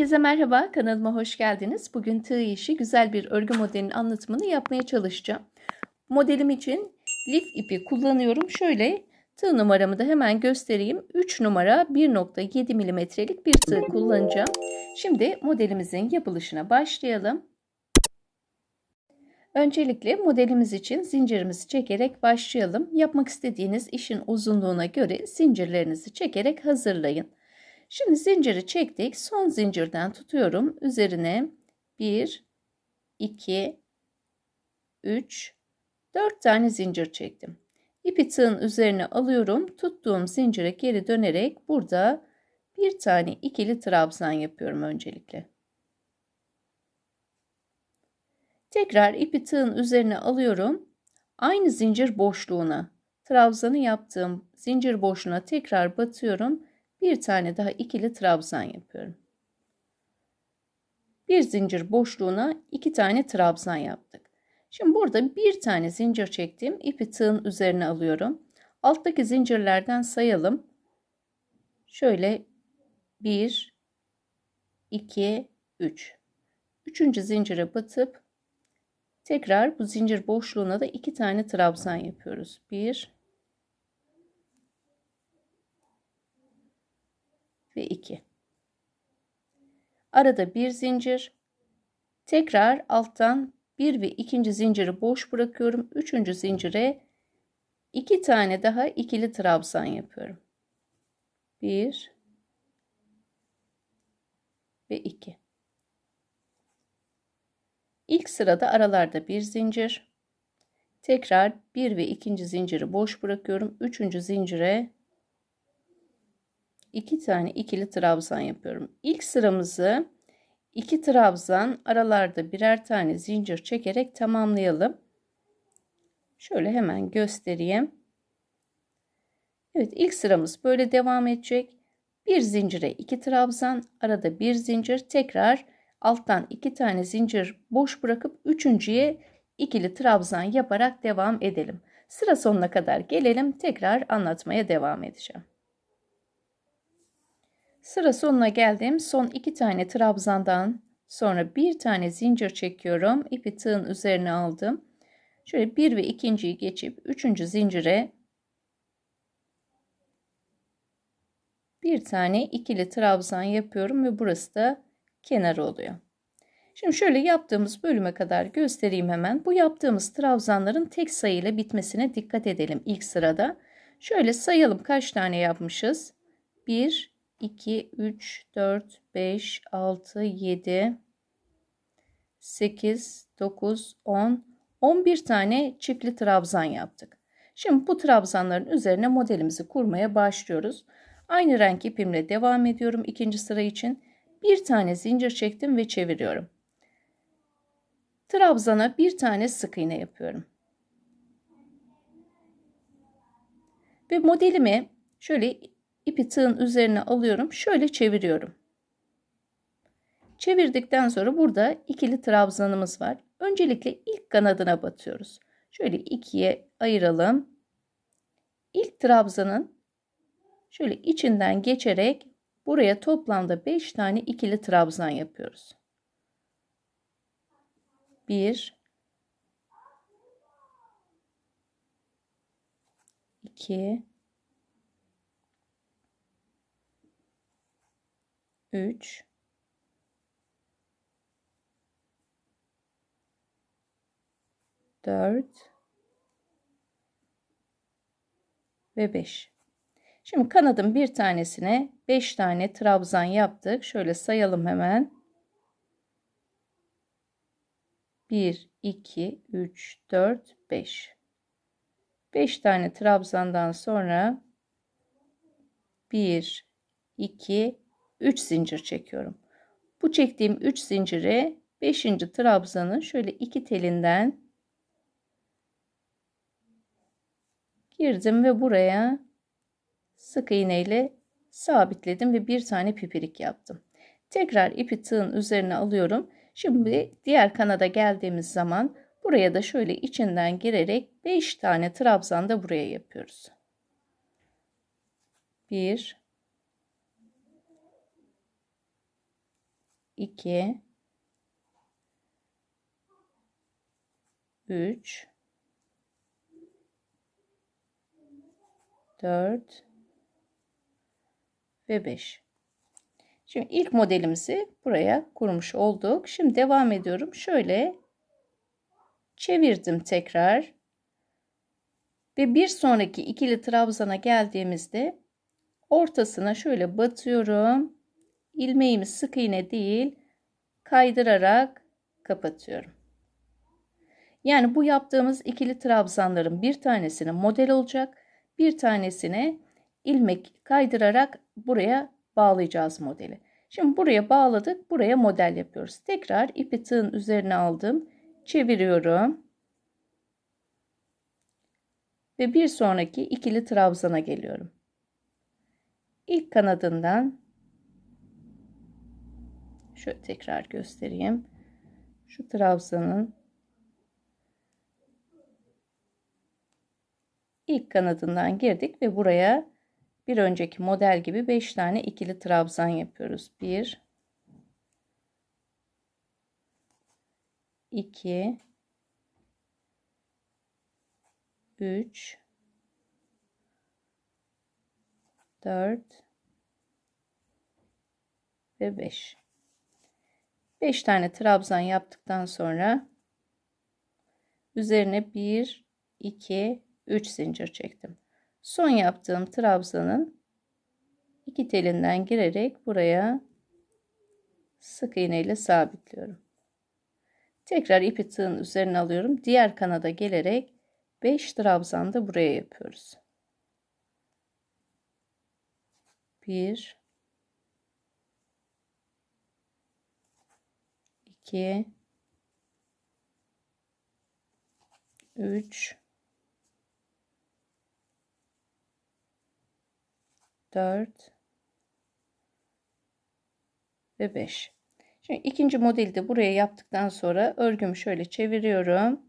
Herkese merhaba, kanalıma hoş geldiniz. Bugün tığ işi güzel bir örgü modelinin anlatımını yapmaya çalışacağım. Modelim için lif ipi kullanıyorum. Şöyle tığ numaramı da hemen göstereyim. 3 numara 1.7 milimetrelik bir tığ kullanacağım. Şimdi modelimizin yapılışına başlayalım. Öncelikle modelimiz için zincirimizi çekerek başlayalım. Yapmak istediğiniz işin uzunluğuna göre zincirlerinizi çekerek hazırlayın. Şimdi zinciri çektik. Son zincirden tutuyorum. Üzerine 1, 2, 3, 4 tane zincir çektim. İpi tığın üzerine alıyorum. Tuttuğum zincire geri dönerek burada bir tane ikili trabzan yapıyorum öncelikle. Tekrar ipi tığın üzerine alıyorum. Aynı zincir boşluğuna trabzanı yaptığım zincir boşluğuna tekrar batıyorum bir tane daha ikili trabzan yapıyorum. Bir zincir boşluğuna iki tane trabzan yaptık. Şimdi burada bir tane zincir çektim. ipi tığın üzerine alıyorum. Alttaki zincirlerden sayalım. Şöyle 1 2 3. Üçüncü zincire batıp tekrar bu zincir boşluğuna da iki tane trabzan yapıyoruz. 1 ve 2. Arada bir zincir. Tekrar alttan bir ve ikinci zinciri boş bırakıyorum. Üçüncü zincire iki tane daha ikili trabzan yapıyorum. Bir ve iki. İlk sırada aralarda bir zincir. Tekrar bir ve ikinci zinciri boş bırakıyorum. Üçüncü zincire 2 tane ikili trabzan yapıyorum. İlk sıramızı 2 trabzan aralarda birer tane zincir çekerek tamamlayalım. Şöyle hemen göstereyim. Evet ilk sıramız böyle devam edecek. Bir zincire 2 trabzan, arada bir zincir, tekrar alttan 2 tane zincir boş bırakıp üçüncüye ikili trabzan yaparak devam edelim. Sıra sonuna kadar gelelim. Tekrar anlatmaya devam edeceğim. Sıra sonuna geldim. Son iki tane trabzandan sonra bir tane zincir çekiyorum. İpi tığın üzerine aldım. Şöyle bir ve ikinciyi geçip üçüncü zincire bir tane ikili trabzan yapıyorum ve burası da kenar oluyor. Şimdi şöyle yaptığımız bölüme kadar göstereyim hemen. Bu yaptığımız trabzanların tek sayıyla bitmesine dikkat edelim ilk sırada. Şöyle sayalım kaç tane yapmışız. 1, 2, 3, 4, 5, 6, 7, 8, 9, 10, 11 tane çiftli trabzan yaptık. Şimdi bu trabzanların üzerine modelimizi kurmaya başlıyoruz. Aynı renk ipimle devam ediyorum ikinci sıra için. Bir tane zincir çektim ve çeviriyorum. Trabzana bir tane sık iğne yapıyorum. Ve modelimi şöyle ipi tığın üzerine alıyorum. Şöyle çeviriyorum. Çevirdikten sonra burada ikili trabzanımız var. Öncelikle ilk kanadına batıyoruz. Şöyle ikiye ayıralım. İlk trabzanın şöyle içinden geçerek buraya toplamda 5 tane ikili trabzan yapıyoruz. 1 2 3 4 ve 5. Şimdi kanadın bir tanesine 5 tane trabzan yaptık. Şöyle sayalım hemen. 1 2 3 4 5. 5 tane trabzandan sonra 1 2 3 zincir çekiyorum. Bu çektiğim 3 zincire 5. trabzanın şöyle iki telinden girdim ve buraya sık iğne ile sabitledim ve bir tane pipirik yaptım. Tekrar ipi tığın üzerine alıyorum. Şimdi diğer kanada geldiğimiz zaman buraya da şöyle içinden girerek 5 tane trabzan da buraya yapıyoruz. 1 2 3 4 ve 5. Şimdi ilk modelimizi buraya kurmuş olduk. Şimdi devam ediyorum. Şöyle çevirdim tekrar. Ve bir sonraki ikili trabzana geldiğimizde ortasına şöyle batıyorum. İlmeğimi sık iğne değil kaydırarak kapatıyorum. Yani bu yaptığımız ikili trabzanların bir tanesine model olacak. Bir tanesine ilmek kaydırarak buraya bağlayacağız modeli. Şimdi buraya bağladık. Buraya model yapıyoruz. Tekrar ipi tığın üzerine aldım. Çeviriyorum. Ve bir sonraki ikili trabzana geliyorum. İlk kanadından şöyle tekrar göstereyim. Şu trabzanın ilk kanadından girdik ve buraya bir önceki model gibi 5 tane ikili trabzan yapıyoruz. 1 2 3 4 ve 5 5 tane trabzan yaptıktan sonra üzerine 1 2 3 zincir çektim. Son yaptığım trabzanın iki telinden girerek buraya sık iğne ile sabitliyorum. Tekrar ipi tığın üzerine alıyorum. Diğer kanada gelerek 5 trabzan da buraya yapıyoruz. 1 2 3 4 ve 5. Şimdi ikinci modeli de buraya yaptıktan sonra örgümü şöyle çeviriyorum.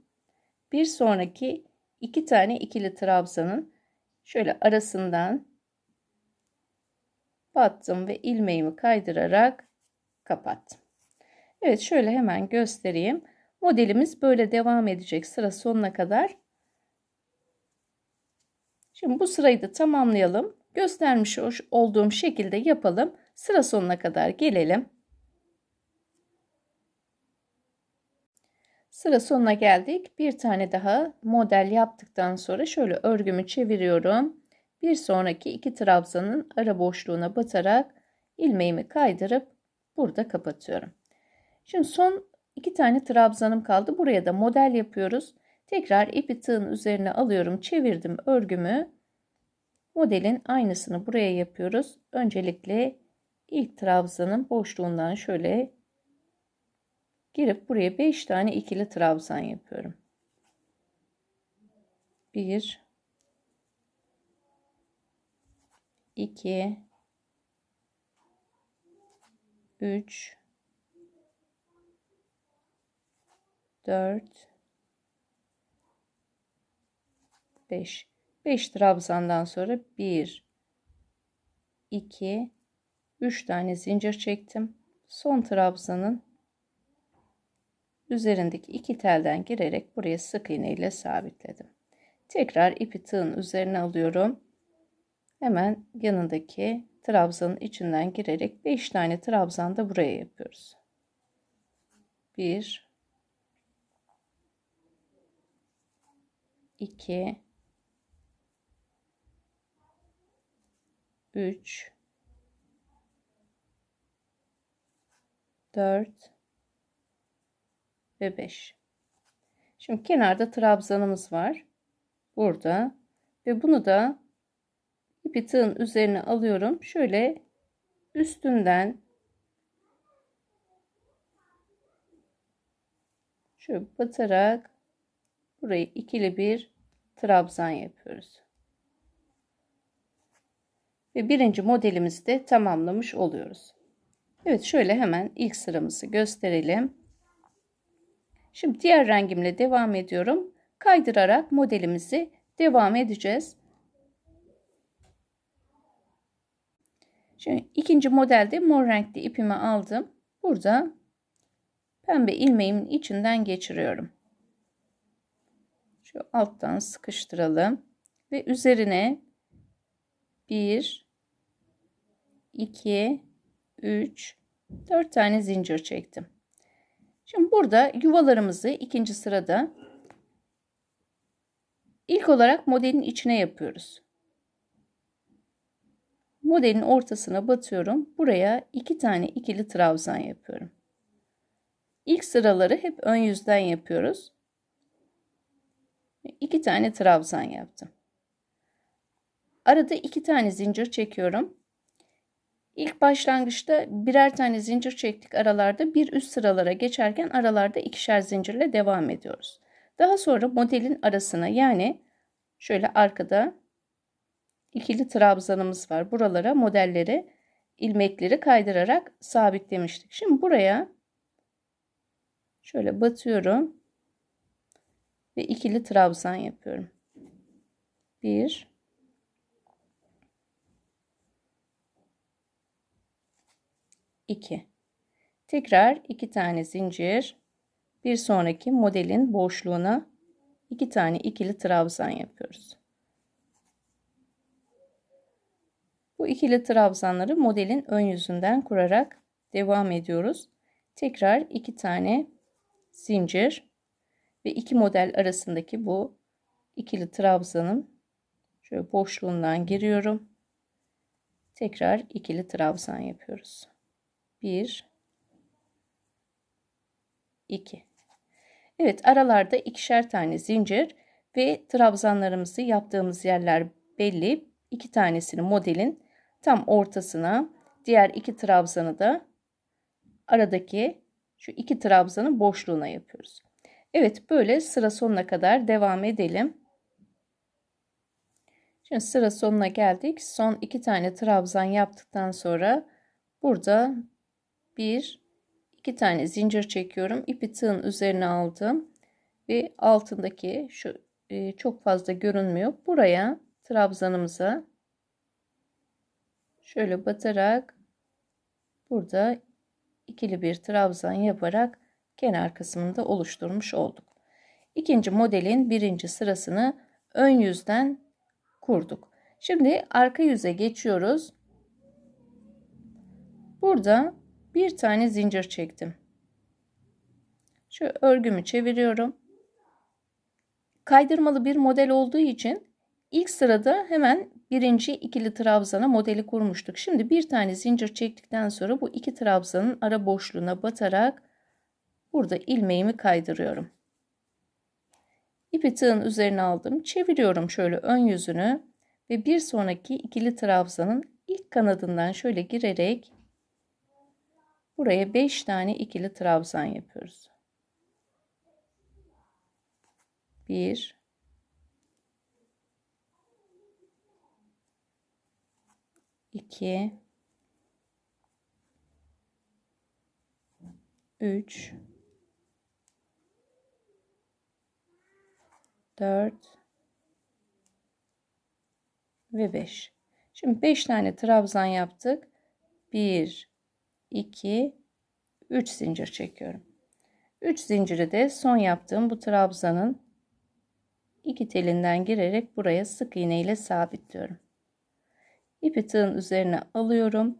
Bir sonraki iki tane ikili trabzanın şöyle arasından battım ve ilmeğimi kaydırarak kapattım. Evet şöyle hemen göstereyim. Modelimiz böyle devam edecek sıra sonuna kadar. Şimdi bu sırayı da tamamlayalım. Göstermiş olduğum şekilde yapalım. Sıra sonuna kadar gelelim. Sıra sonuna geldik. Bir tane daha model yaptıktan sonra şöyle örgümü çeviriyorum. Bir sonraki iki trabzanın ara boşluğuna batarak ilmeğimi kaydırıp burada kapatıyorum. Şimdi son iki tane trabzanım kaldı. Buraya da model yapıyoruz. Tekrar ipi tığın üzerine alıyorum. Çevirdim örgümü. Modelin aynısını buraya yapıyoruz. Öncelikle ilk trabzanın boşluğundan şöyle girip buraya 5 tane ikili trabzan yapıyorum. 1 2 3 4 5 5 trabzandan sonra 1 2 3 tane zincir çektim. Son trabzanın üzerindeki iki telden girerek buraya sık iğne ile sabitledim. Tekrar ipi tığın üzerine alıyorum. Hemen yanındaki trabzanın içinden girerek 5 tane trabzan da buraya yapıyoruz. 1 2 3 4 ve 5. Şimdi kenarda trabzanımız var. Burada ve bunu da ipi tığın üzerine alıyorum. Şöyle üstünden şöyle batarak burayı ikili bir trabzan yapıyoruz. Ve birinci modelimizi de tamamlamış oluyoruz. Evet şöyle hemen ilk sıramızı gösterelim. Şimdi diğer rengimle devam ediyorum. Kaydırarak modelimizi devam edeceğiz. Şimdi ikinci modelde mor renkli ipimi aldım. burada pembe ilmeğimin içinden geçiriyorum. Şu alttan sıkıştıralım ve üzerine 1 2 3 4 tane zincir çektim. Şimdi burada yuvalarımızı ikinci sırada ilk olarak modelin içine yapıyoruz. Modelin ortasına batıyorum. Buraya iki tane ikili trabzan yapıyorum. İlk sıraları hep ön yüzden yapıyoruz. İki tane trabzan yaptım. Arada iki tane zincir çekiyorum. İlk başlangıçta birer tane zincir çektik aralarda. Bir üst sıralara geçerken aralarda ikişer zincirle devam ediyoruz. Daha sonra modelin arasına yani şöyle arkada ikili trabzanımız var. Buralara modelleri ilmekleri kaydırarak sabitlemiştik. Şimdi buraya şöyle batıyorum ve ikili trabzan yapıyorum. 1 2 Tekrar iki tane zincir bir sonraki modelin boşluğuna iki tane ikili trabzan yapıyoruz. Bu ikili trabzanları modelin ön yüzünden kurarak devam ediyoruz. Tekrar iki tane zincir ve iki model arasındaki bu ikili trabzanın şöyle boşluğundan giriyorum. Tekrar ikili trabzan yapıyoruz. 1 2 Evet aralarda ikişer tane zincir ve trabzanlarımızı yaptığımız yerler belli. İki tanesini modelin tam ortasına diğer iki trabzanı da aradaki şu iki trabzanın boşluğuna yapıyoruz. Evet böyle sıra sonuna kadar devam edelim. Şimdi sıra sonuna geldik. Son iki tane trabzan yaptıktan sonra burada bir iki tane zincir çekiyorum. İpi tığın üzerine aldım ve altındaki şu e, çok fazla görünmüyor. Buraya trabzanımıza şöyle batarak burada ikili bir trabzan yaparak kenar kısmını da oluşturmuş olduk. İkinci modelin birinci sırasını ön yüzden kurduk. Şimdi arka yüze geçiyoruz. Burada bir tane zincir çektim. Şu örgümü çeviriyorum. Kaydırmalı bir model olduğu için ilk sırada hemen birinci ikili trabzana modeli kurmuştuk. Şimdi bir tane zincir çektikten sonra bu iki trabzanın ara boşluğuna batarak burada ilmeğimi kaydırıyorum. İpi tığın üzerine aldım. Çeviriyorum şöyle ön yüzünü ve bir sonraki ikili trabzanın ilk kanadından şöyle girerek buraya 5 tane ikili trabzan yapıyoruz. 1 2 3 4 ve 5. Şimdi 5 tane trabzan yaptık. 1 2 3 zincir çekiyorum. 3 zinciri de son yaptığım bu trabzanın iki telinden girerek buraya sık iğne ile sabitliyorum. İpi tığın üzerine alıyorum.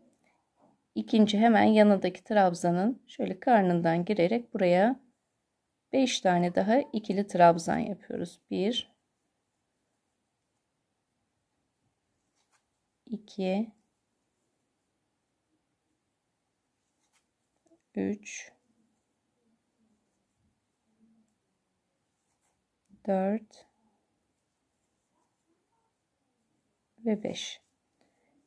İkinci hemen yanındaki trabzanın şöyle karnından girerek buraya 5 tane daha ikili trabzan yapıyoruz. 1 2 3 4 ve 5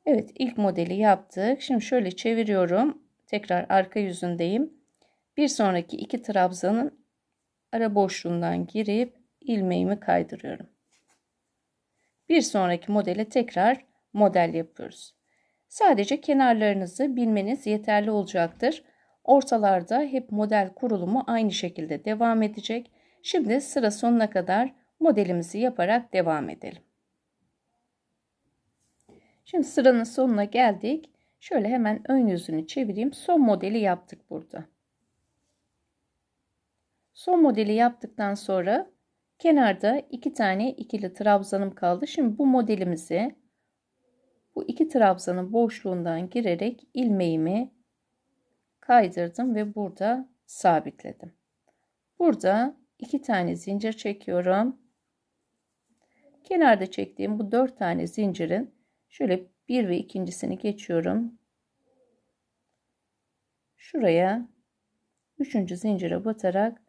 Evet ilk modeli yaptık. Şimdi şöyle çeviriyorum. Tekrar arka yüzündeyim. Bir sonraki iki trabzanın ara boşluğundan girip ilmeğimi kaydırıyorum. Bir sonraki modele tekrar model yapıyoruz. Sadece kenarlarınızı bilmeniz yeterli olacaktır. Ortalarda hep model kurulumu aynı şekilde devam edecek. Şimdi sıra sonuna kadar modelimizi yaparak devam edelim. Şimdi sıranın sonuna geldik. Şöyle hemen ön yüzünü çevireyim. Son modeli yaptık burada. Son modeli yaptıktan sonra kenarda iki tane ikili trabzanım kaldı. Şimdi bu modelimizi bu iki trabzanın boşluğundan girerek ilmeğimi kaydırdım ve burada sabitledim. Burada iki tane zincir çekiyorum. Kenarda çektiğim bu dört tane zincirin şöyle bir ve ikincisini geçiyorum. Şuraya üçüncü zincire batarak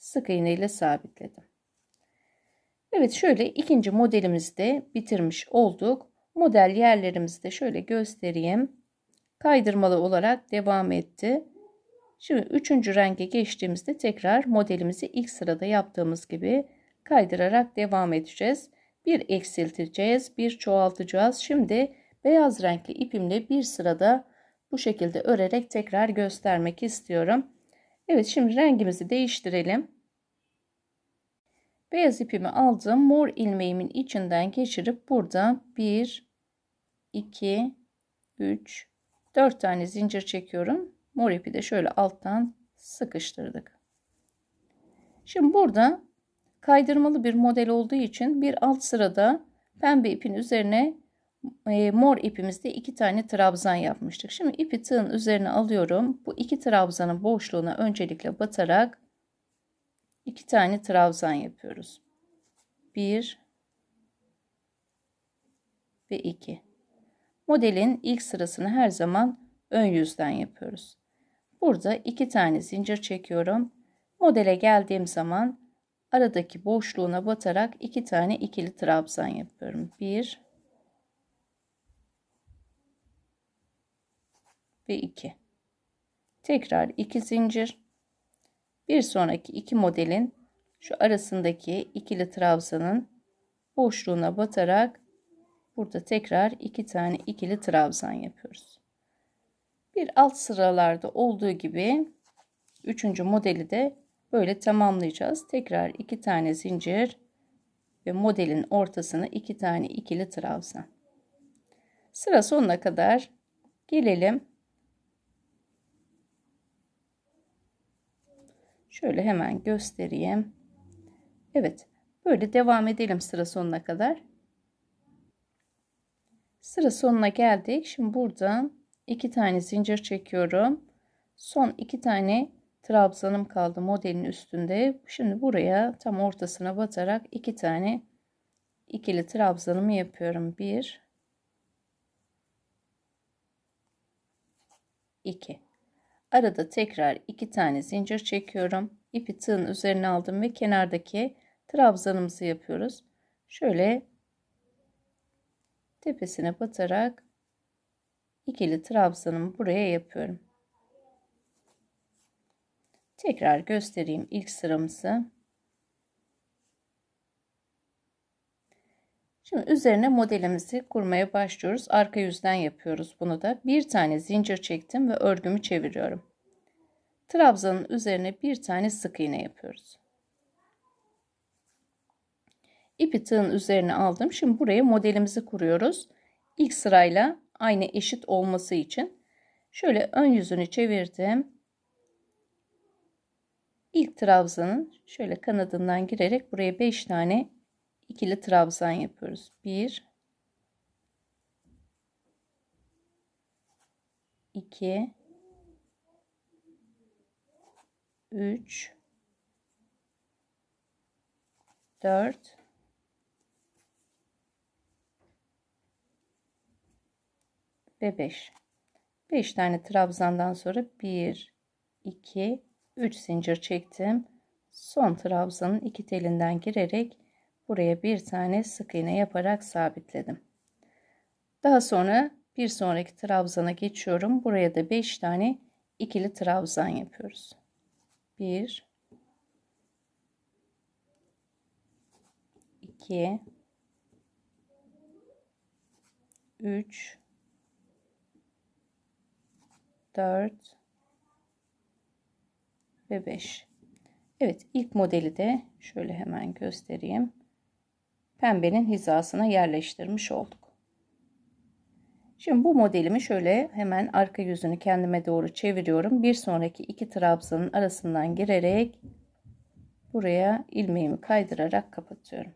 sık iğne ile sabitledim. Evet şöyle ikinci modelimizi de bitirmiş olduk. Model yerlerimizi de şöyle göstereyim. Kaydırmalı olarak devam etti. Şimdi üçüncü renge geçtiğimizde tekrar modelimizi ilk sırada yaptığımız gibi kaydırarak devam edeceğiz. Bir eksilteceğiz, bir çoğaltacağız. Şimdi beyaz renkli ipimle bir sırada bu şekilde örerek tekrar göstermek istiyorum. Evet şimdi rengimizi değiştirelim. Beyaz ipimi aldım. Mor ilmeğimin içinden geçirip burada 1, 2, 3, 4 tane zincir çekiyorum. Mor ipi de şöyle alttan sıkıştırdık. Şimdi burada kaydırmalı bir model olduğu için bir alt sırada pembe ipin üzerine e, mor ipimizde iki tane trabzan yapmıştık. Şimdi ipi tığın üzerine alıyorum. Bu iki trabzanın boşluğuna öncelikle batarak iki tane trabzan yapıyoruz. Bir ve iki. Modelin ilk sırasını her zaman ön yüzden yapıyoruz. Burada iki tane zincir çekiyorum. Modele geldiğim zaman aradaki boşluğuna batarak iki tane ikili trabzan yapıyorum. Bir ve iki. Tekrar iki zincir. Bir sonraki iki modelin şu arasındaki ikili trabzanın boşluğuna batarak burada tekrar iki tane ikili trabzan yapıyoruz. Bir alt sıralarda olduğu gibi üçüncü modeli de böyle tamamlayacağız. Tekrar iki tane zincir ve modelin ortasına iki tane ikili trabzan. Sıra sonuna kadar gelelim. Şöyle hemen göstereyim. Evet. Böyle devam edelim sıra sonuna kadar. Sıra sonuna geldik. Şimdi burada iki tane zincir çekiyorum. Son iki tane trabzanım kaldı modelin üstünde. Şimdi buraya tam ortasına batarak iki tane ikili trabzanımı yapıyorum. Bir, iki. Arada tekrar iki tane zincir çekiyorum. İpi tığın üzerine aldım ve kenardaki trabzanımızı yapıyoruz. Şöyle tepesine batarak ikili trabzanımı buraya yapıyorum. Tekrar göstereyim ilk sıramızı. Şimdi üzerine modelimizi kurmaya başlıyoruz. Arka yüzden yapıyoruz bunu da. Bir tane zincir çektim ve örgümü çeviriyorum. Trabzanın üzerine bir tane sık iğne yapıyoruz. İpi tığın üzerine aldım. Şimdi buraya modelimizi kuruyoruz. İlk sırayla aynı eşit olması için şöyle ön yüzünü çevirdim. İlk trabzanın şöyle kanadından girerek buraya 5 tane ikili trabzan yapıyoruz. 1 2 3 4 ve 5. 5 tane trabzandan sonra 1 2 3 zincir çektim. Son trabzanın iki telinden girerek buraya bir tane sık iğne yaparak sabitledim. Daha sonra bir sonraki trabzana geçiyorum. Buraya da 5 tane ikili trabzan yapıyoruz. 1 2 3 4 ve 5 Evet ilk modeli de şöyle hemen göstereyim pembenin hizasına yerleştirmiş olduk Şimdi bu modelimi şöyle hemen arka yüzünü kendime doğru çeviriyorum. Bir sonraki iki trabzanın arasından girerek buraya ilmeğimi kaydırarak kapatıyorum.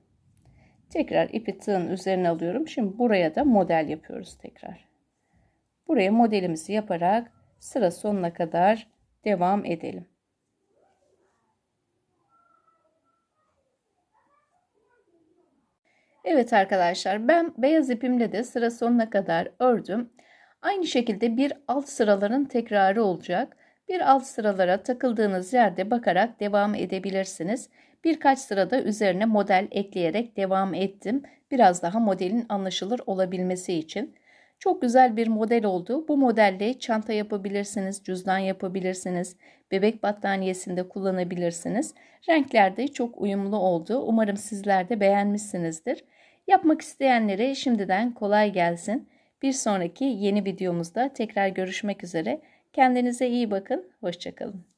Tekrar ipi tığın üzerine alıyorum. Şimdi buraya da model yapıyoruz tekrar. Buraya modelimizi yaparak sıra sonuna kadar devam edelim. Evet arkadaşlar ben beyaz ipimle de sıra sonuna kadar ördüm. Aynı şekilde bir alt sıraların tekrarı olacak. Bir alt sıralara takıldığınız yerde bakarak devam edebilirsiniz. Birkaç sırada üzerine model ekleyerek devam ettim. Biraz daha modelin anlaşılır olabilmesi için. Çok güzel bir model oldu. Bu modelle çanta yapabilirsiniz, cüzdan yapabilirsiniz, bebek battaniyesinde kullanabilirsiniz. Renkler de çok uyumlu oldu. Umarım sizler de beğenmişsinizdir. Yapmak isteyenlere şimdiden kolay gelsin. Bir sonraki yeni videomuzda tekrar görüşmek üzere. Kendinize iyi bakın. Hoşçakalın.